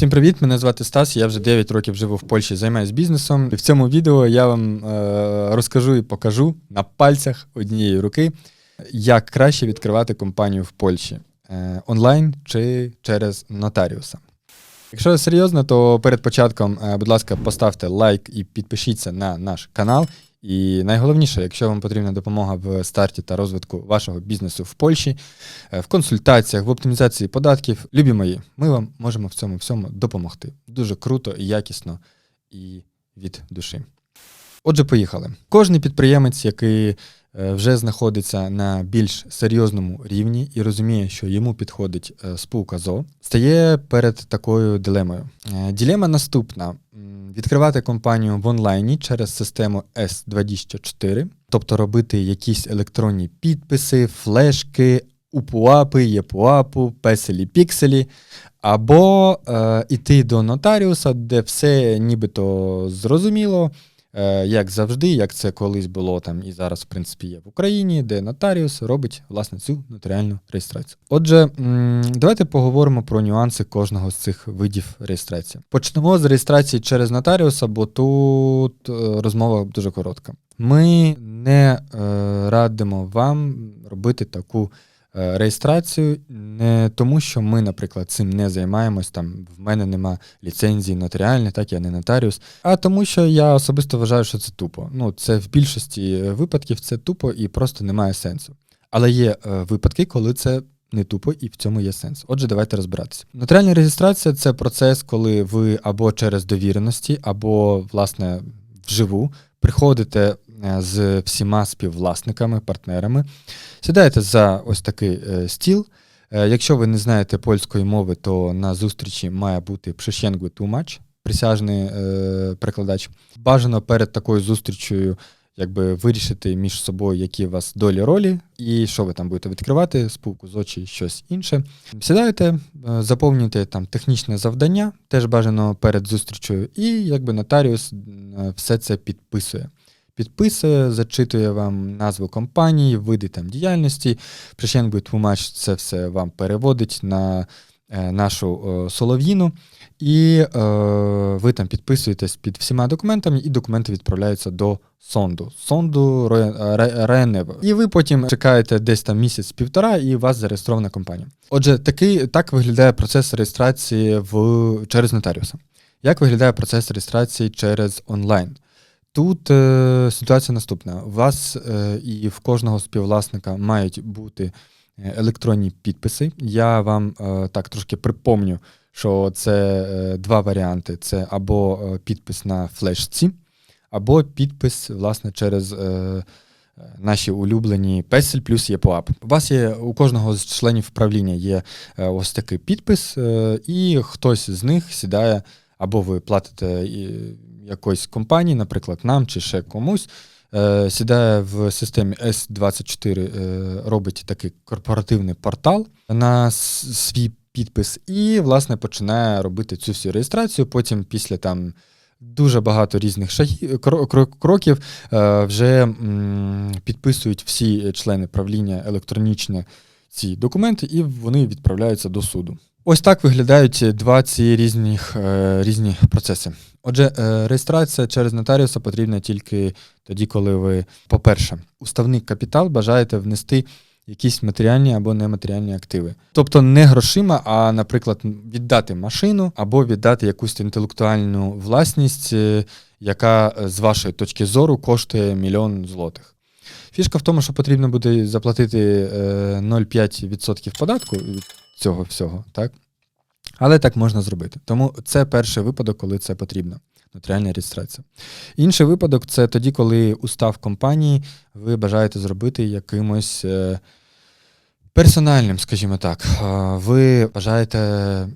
Всім привіт! Мене звати Стас. Я вже 9 років живу в Польщі, займаюся бізнесом. І в цьому відео я вам е, розкажу і покажу на пальцях однієї руки, як краще відкривати компанію в Польщі е, онлайн чи через нотаріуса. Якщо серйозно, то перед початком, е, будь ласка, поставте лайк і підпишіться на наш канал. І найголовніше, якщо вам потрібна допомога в старті та розвитку вашого бізнесу в Польщі, е, в консультаціях, в оптимізації податків, любі мої, ми вам можемо в цьому всьому допомогти. Дуже круто і якісно і від душі. Отже, поїхали. Кожний підприємець, який е, вже знаходиться на більш серйозному рівні і розуміє, що йому підходить е, спілка ЗО, стає перед такою дилемою. Ділема наступна: відкривати компанію в онлайні через систему S204, тобто робити якісь електронні підписи, флешки, УПУАПи, ЄПУАПу, песелі, пікселі, або е, йти до нотаріуса, де все нібито зрозуміло, як завжди, як це колись було там і зараз, в принципі, є в Україні, де нотаріус робить власне цю нотаріальну реєстрацію. Отже, давайте поговоримо про нюанси кожного з цих видів реєстрації. Почнемо з реєстрації через нотаріуса, бо тут е, розмова дуже коротка. Ми не е, радимо вам робити таку е, реєстрацію не тому, що ми, наприклад, цим не займаємось. Там в мене нема ліцензії нотаріальної, так я не нотаріус. А тому, що я особисто вважаю, що це тупо. Ну, це в більшості е, випадків це тупо і просто немає сенсу. Але є е, випадки, коли це. Не тупо, і в цьому є сенс. Отже, давайте розбиратися. Нотаріальна реєстрація це процес, коли ви або через довіреності, або, власне, вживу приходите е, з всіма співвласниками, партнерами, сідаєте за ось такий е, стіл. Е, Якщо ви не знаєте польської мови, то на зустрічі має бути пшещенгли тумач, присяжний е, перекладач. Бажано перед такою зустрічю якби вирішити між собою, які у вас долі ролі, і що ви там будете відкривати, спілку з очі, щось інше. Сідаєте, е, заповнюєте там технічне завдання, теж бажано перед зустрічю, і якби нотаріус е, все це підписує. Підписує, зачитує вам назву компанії, види там діяльності. Причем тлумач це все вам переводить на е, нашу е, солов'їну, і е, ви там підписуєтесь під всіма документами, і документи відправляються до сонду. Сонду Ре- Ре- І ви потім чекаєте десь там місяць-півтора, і у вас зареєстрована компанія. Отже, такий так виглядає процес реєстрації в через нотаріуса. Як виглядає процес реєстрації через онлайн? Тут е, ситуація наступна: у вас е, і в кожного співвласника мають бути е, електронні підписи. Я вам е, так трошки припомню, що це е, два варіанти: це або е, підпис на флешці, або підпис, власне, через. Е, е, Наші улюблені песель плюс ЄПОАП. У вас є у кожного з членів правління є ось такий підпис, і хтось з них сідає, або ви платите якоїсь компанії, наприклад, нам чи ще комусь, е, сідає в системі S24, е, робить такий корпоративний портал на свій підпис, і, власне, починає робити цю всю реєстрацію. Потім, після там. Дуже багато різних шагів, кро- кро- кроків е, вже підписують всі члени правління електронічні ці документи, і вони відправляються до суду. Ось так виглядають два ці різні, е, різні процеси. Отже, е, реєстрація через нотаріуса потрібна тільки тоді, коли ви, по-перше, уставний капітал бажаєте внести якісь матеріальні або нематеріальні активи. Тобто не грошима, а, наприклад, віддати машину або віддати якусь інтелектуальну власність, е, яка е, з вашої точки зору коштує мільйон злотих. Фішка в тому, що потрібно буде заплатити е, 0,5% податку від цього всього, так? Але так можна зробити. Тому це перший випадок, коли це потрібно. Нотаріальна реєстрація. Інший випадок це тоді, коли устав компанії ви бажаєте зробити якимось е, персональним, скажімо так. Е, Ви бажаєте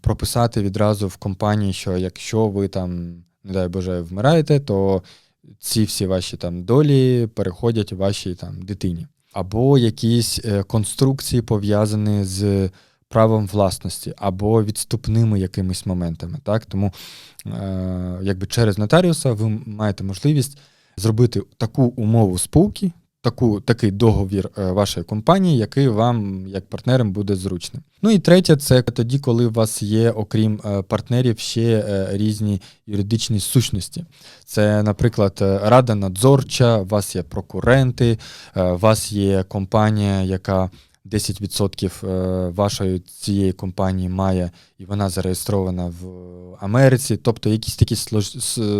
прописати відразу в компанії, що якщо ви там, не дай Боже, вмираєте, то ці всі ваші там долі переходять вашій там дитині. Або якісь е, конструкції пов'язані з правом власності, або відступними якимись моментами. Так? Тому е, якби через нотаріуса ви маєте можливість зробити таку умову спілки, таку, такий договір е, вашої компанії, який вам, як партнерам, буде зручним. Ну і третє, це тоді, коли у вас є, окрім е, партнерів, ще е, різні юридичні сущності. Це, наприклад, рада надзорча, у вас є прокуренти, у вас є компанія, яка 10% е, вашої цієї компанії має, і вона зареєстрована в Америці, тобто якісь такі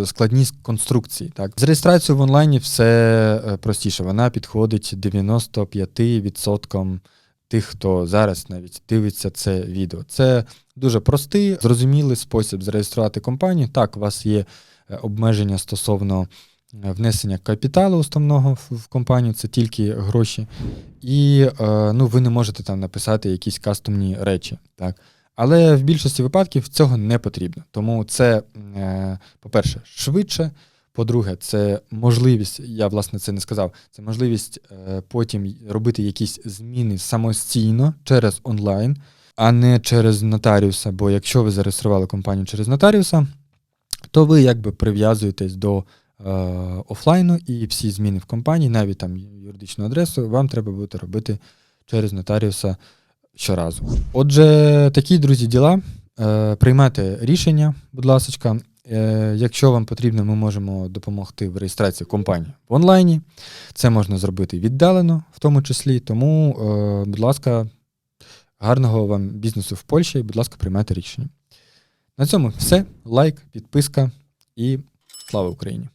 складні конструкції. Так? З реєстрацією в онлайні все е, простіше. Вона підходить 95% тих, хто зараз навіть дивиться це відео. Це дуже простий, зрозумілий спосіб зареєструвати компанію. Так, у вас є е, обмеження стосовно внесення капіталу основного в- компанію, це тільки гроші. І е, ну, ви не можете там написати якісь кастомні речі. Так? Але в більшості випадків цього не потрібно. Тому це, е, по-перше, швидше. По-друге, це можливість, я власне це не сказав, це можливість е, потім робити якісь зміни самостійно через онлайн, а не через нотаріуса. Бо якщо ви зареєстрували компанію через нотаріуса, то ви якби прив'язуєтесь до офлайну і всі зміни в компанії, навіть там юридичну адресу, вам треба буде робити через нотаріуса щоразу. Отже, такі, друзі, діла. Е, приймайте рішення, будь ласка. Е, якщо вам потрібно, ми можемо допомогти в реєстрації компанії в онлайні. Це можна зробити віддалено, в тому числі. Тому, е, будь ласка, гарного вам бізнесу в Польщі і, будь ласка, приймайте рішення. На цьому все. Лайк, підписка і слава Україні!